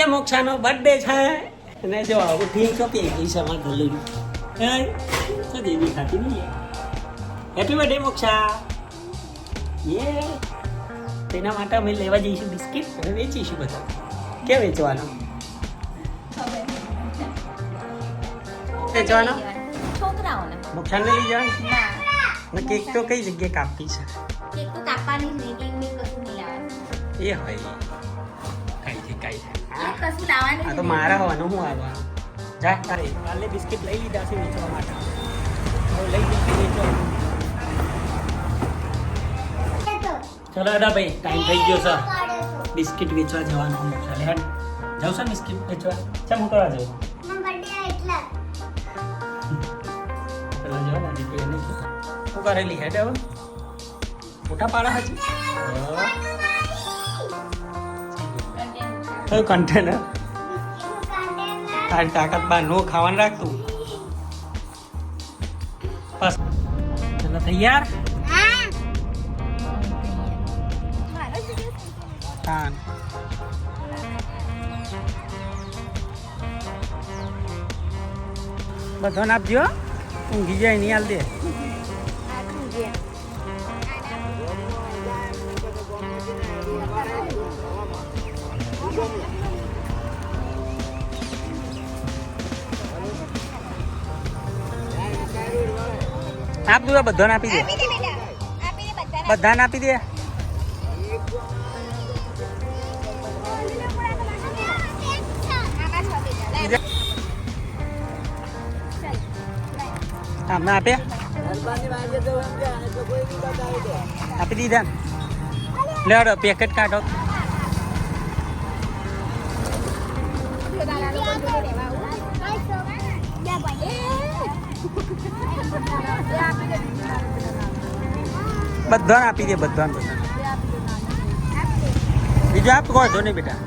એ મોક્ષાનો birthday છે. અને જો ઠીક ચોપી ગઈ છે અમાર ગલ્લી હે તો દેવી ખાતી નહીં. Happy birthday Moksha. યે. તેના માટે અમે લેવા જઈશું બિસ્કિટ અને વેચીશું બધા. કે વેચવાનો? વેચવાનો? છોકરાઓને. મોક્ષાને લઈ જવાનું કેક તો કઈ જગ્યાએ કાપી છે? કેક તો કાપવાની એ હોય. કઈ છે કઈ. છે કેક કશું લાવવાનું આ તો મારા હોવાનું હું આવવાનું જા તારે. કાલે બિસ્કિટ લઈ લીધા છે વેચવા માટે. હવે લઈ લીધી વેચવા ચલો અડા ભાઈ ટાઈમ થઈ ગયો છે. બિસ્કિટ વેચવા જવાનું હું ચાલે હેડ. જાવ છે બિસ્કિટ વેચવા? ચા હું કરવા જાઉં? જવા શું કરેલી હેડ હવે? મોટા પાડા હજી? કયું કન્ટેનર તારી તાકાત બા, નો ખાવાનું રાખતું બસ. ચલો, તૈયાર? કાન બધોને આપજો ઊંઘી જાય, નહીં હાલ દે બધાને આપી દે. આપી દે બેટા. આપી દે બધાને. બધાને આપી દે. આમને આપે. આપી દીધા. લેડો પેકેટ કાઢો. બધાને આપી દે બધાને બધાને બીજું આપ કહો છો નહીં બેટા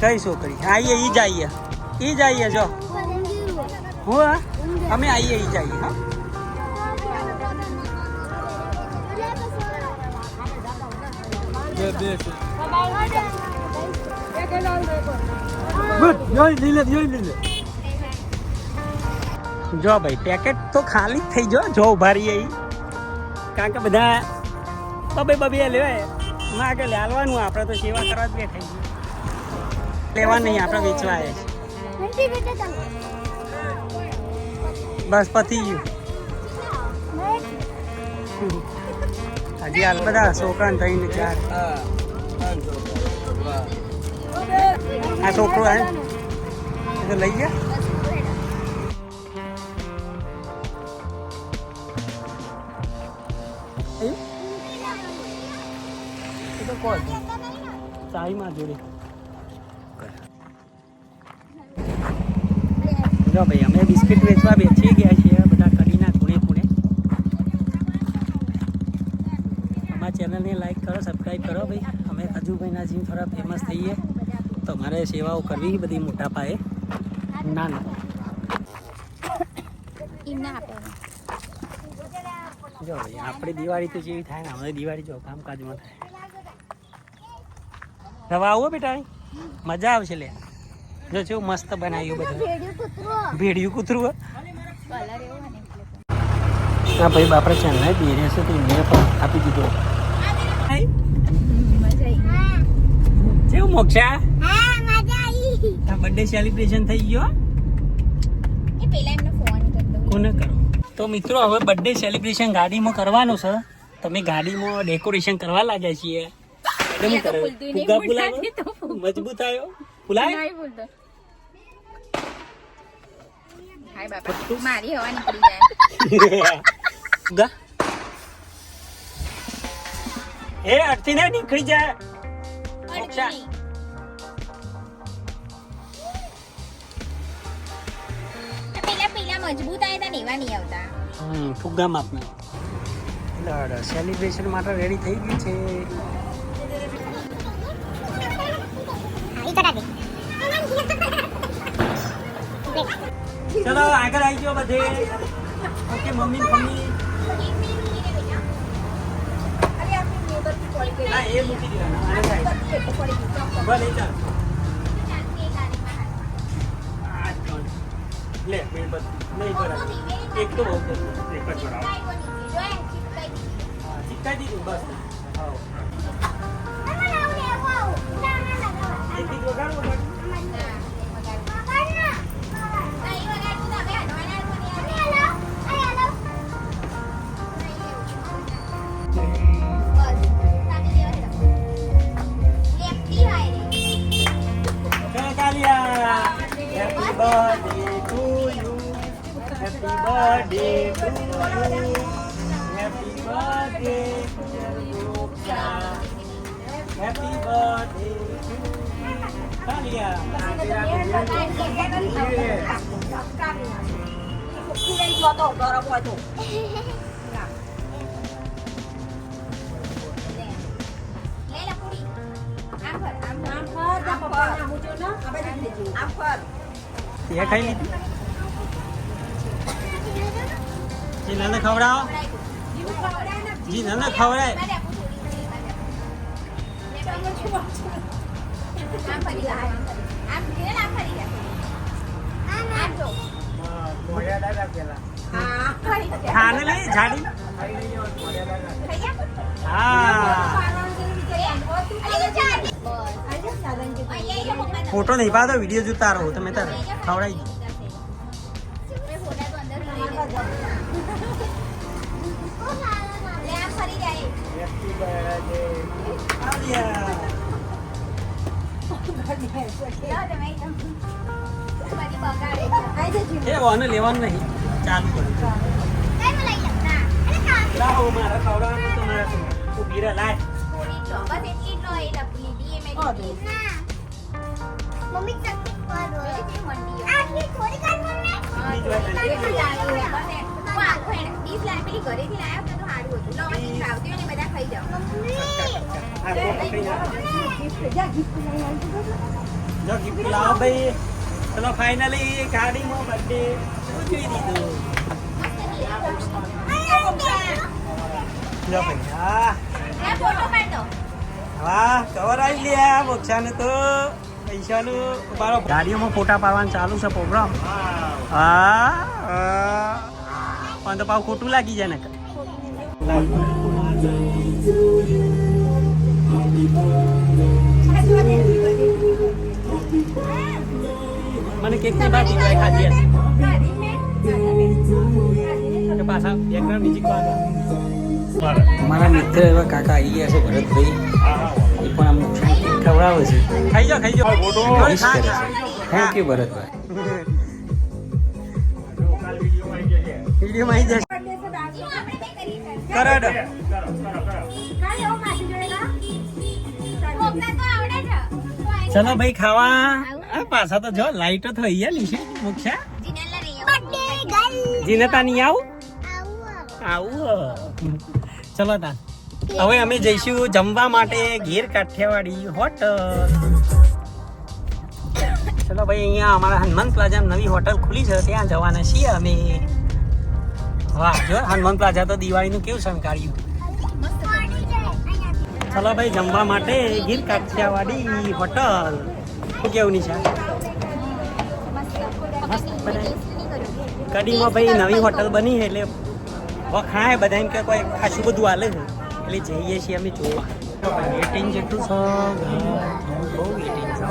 કઈ છોકરી આઈએ ઈ જ આઈએ ઈ જ આઈએ જો હું હા? અમે આઈએ ઈ જ આઈએ હા જો ભાઈ પેકેટ તો ખાલી જ થઈ જો જો ઊભા રહીએ કારણ કે બધા બબે બબે લેવાય. ના કે લાલવાનું આપણે તો સેવા કરવા જ બેઠા લેવા નહીં, આપણે વેચવા આવ્યા બસ પતી ગયું. હજી હાલ બધા છોકરા થઈને ચાર. આ છોકરો તો લઈ ગયા કોણ? ચાઈમાં જોડે. જો ભાઈ, અમે બિસ્કિટ વેચવા બેસી ગયા છીએ, બધા કડીના ખૂણે ખૂણે. અમારા ચેનલને લાઈક કરો, સબસ્ક્રાઈબ કરો ભાઈ. અમે હજુભાઈના જીમ થોડા ફેમસ થઈએ. તો અમારે સેવાઓ કરવી બધી મોટા પાયે? ના ના. જો આપણે દિવાળી તો જેવી થાય ને હવે દિવાળી જો કામકાજમાં થાય. હવે આવો બેટા મજા આવશે લે. જો જો મસ્ત બનાવ્યું બધું. ભેડિયું કૂતરું હે. ને ભાઈ બાપરે ચેન્નાઈ બેરે છે તો એમને પણ આપી દીધો. કેવું મોક્ષા બર્થડે સેલિબ્રેશન થઈ ગયો એ પહેલા એમને ફોન કરી કોને કરો? તો મિત્રો હવે બર્થડે સેલિબ્રેશન ગાડીમાં કરવાનું છે. તમે ગાડીમાં ડેકોરેશન કરવા લાગ્યા છીએ. એટલે હું? કરે તો ફુગ્ગા. મજબૂત આવ્યો? ફુલાય? નહીં બોલતો. હાય બાપા. મારી હવા નીકળી જાય. એ અડતી ના નીકળી જાય. મજબૂત આવ્યા હતા ને એવા નહીં આવતા. હમ ફુગ્ગા માપના એટલે સેલિબ્રેશન માટે રેડી થઈ ગઈ છે. ચલો આગળ આવી ગયો બધે. ઓકે મમ્મી મમ્મી. ના એ મૂકી દેવાના. ભલે ચાલ. લે મીણબત્તી નહીં કરાય એક તો બહુ થયું. એક જ કરાવો. હા, ચીપકાઈ દીધું બસ હાઉ. એક વગાડો. Happy birthday, Rucha. Happy birthday to Talia. Pilih foto orang tua itu. ये खाई ली ये लाल खवड़ाओ જીનાને ખવડાવો જીનાને ખવડાય. ખાને લઈ ઝાડી હા. ફોટો નહીં પાડો વીડિયો જોતા રહો. તમે તારે ખવડાવી દો તાલિયા. એ વાને લેવાનું નહીં ચાલુ કરો લાવો મારે ખવડાવવાનું તમારે ઊભી રહે લાય મમ્મી ચકચક કરો આટલી થોડી ચલો ફાઇનલી ગાડીમાં બર્થડે ઉજવી દીધું હા વાહ કવરાઈ લ્યા મોક્ષાને તો પૈસાનું મારો ગાડીઓમાં ફોટા પાડવાનું ચાલુ છે પ્રોગ્રામ હા હા. પણ તો પાછું ખોટું લાગી જાય ને મને કેકની બાકી જાય ખાધી હશે. કે પાછા બેકગ્રાઉન્ડ મ્યુઝિક મારા મિત્ર એવા કાકા આવી ગયા છે ભરતભાઈ. એ પણ આમ ખવડાવે છે. ખાઈ જાઓ ખાઈ જાઓ. Thank you Bharatbhai. વિડીયોમાં આવી જશે. કરાડ. ચલો ભાઈ ખાવા. પાછા તો જો લાઈટો થઈ ગયા નીચે. મુખ્યા જીનતા નહીં આવું? આવું ચલો તા. હવે અમે જઈશું જમવા માટે ગીર કાઠિયાવાડી હોટલ. ચલો ભાઈ અહીંયા અમારા હનુમાન પ્લાઝા નવી હોટલ ખુલી છે. ત્યાં જવાના છીએ અમે. વાહ જો હનુમાન પ્લાઝા તો દિવાળીનું કેવું શણગાર્યું. ચલો ભાઈ જમવા માટે ગીર કાઠિયાવાડી હોટલ. શું કેવું નિશા કડીમાં ભાઈ નવી હોટલ બની છે એટલે વખણાય બધા એમ કે કોઈ ખાસું બધું હાલે છે. એટલે જઈએ છીએ અમે જોવા. વેટિંગ જેટલું છે બહુ વેટિંગ છે.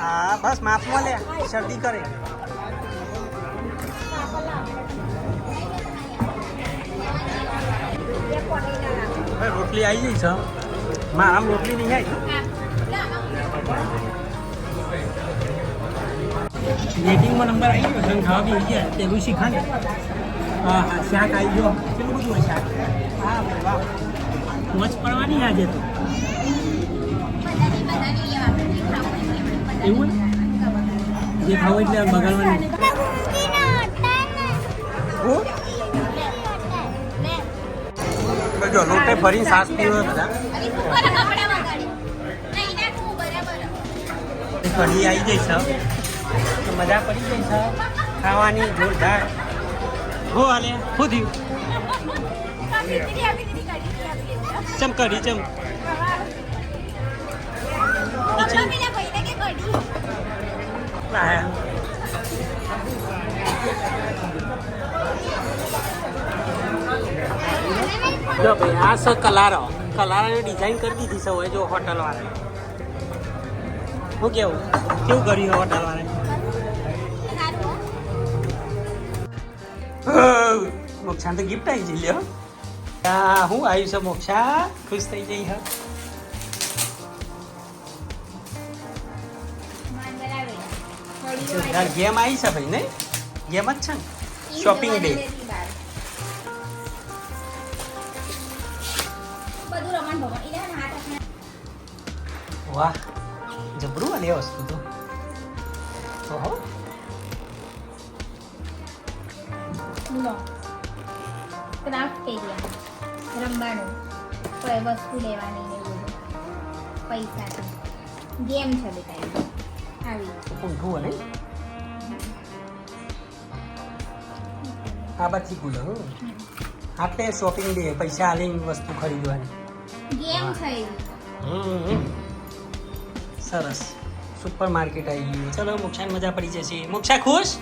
હા બસ માફમાં લે શરદી કરે. ભાઈ રોટલી આવી ગઈ છે. માં આમ રોટલી નહીં આવી વેટિંગમાં નંબર આવી ગયો છે. ખાવા બી ગયા. પેલું શીખાને હા હા શાક આવી ગયો. કેટલું બધું હોય શાક. હા વાહ. મોજ પડવાની આજે તો. એવું? જે ખાવું એટલે બગાડવાનું. જો લોટે ભરીને સાસ પીવો કઢી આવી જઈ છે. મજા પડી ગઈ છે. ખાવાની જોરદાર. હો હાલે શું થયું? ચમ કરી ચમ. લાયા. જો ભાઈ આ છે કલારો. કલારાની ડિઝાઇન કરી દીધી છે હવે જો હોટલ વાળે હું કેવું? કેવું કર્યું હોટલ વાળે મોક્ષા તો ગિફ્ટ આવી જઈ લ્યો. આ હું આવ્યું છે મોક્ષા? ખુશ થઈ જઈ હા. ગેમ આવી છે ભાઈ ને ગેમ જ છે ને? શોપિંગ ડે વાહ જબરું અને એ વસ્તુ તો. ઓહો ક્રાફ્ટ એરિયા રમવાનું. કોઈ વસ્તુ લેવાની ને એવું બધું. પૈસાથી. ગેમ છે બેટા આવી ઊંધું અને આ બાજુ ગુલો આપણે શોપિંગ ડે પૈસા આલીને વસ્તુ ખરીદવાની. ગેમ થઈ. સરસ. સુપર માર્કેટ આવી ગયું. ચલો મોક્ષાને મજા પડી જશે. મોક્ષા ખુશ?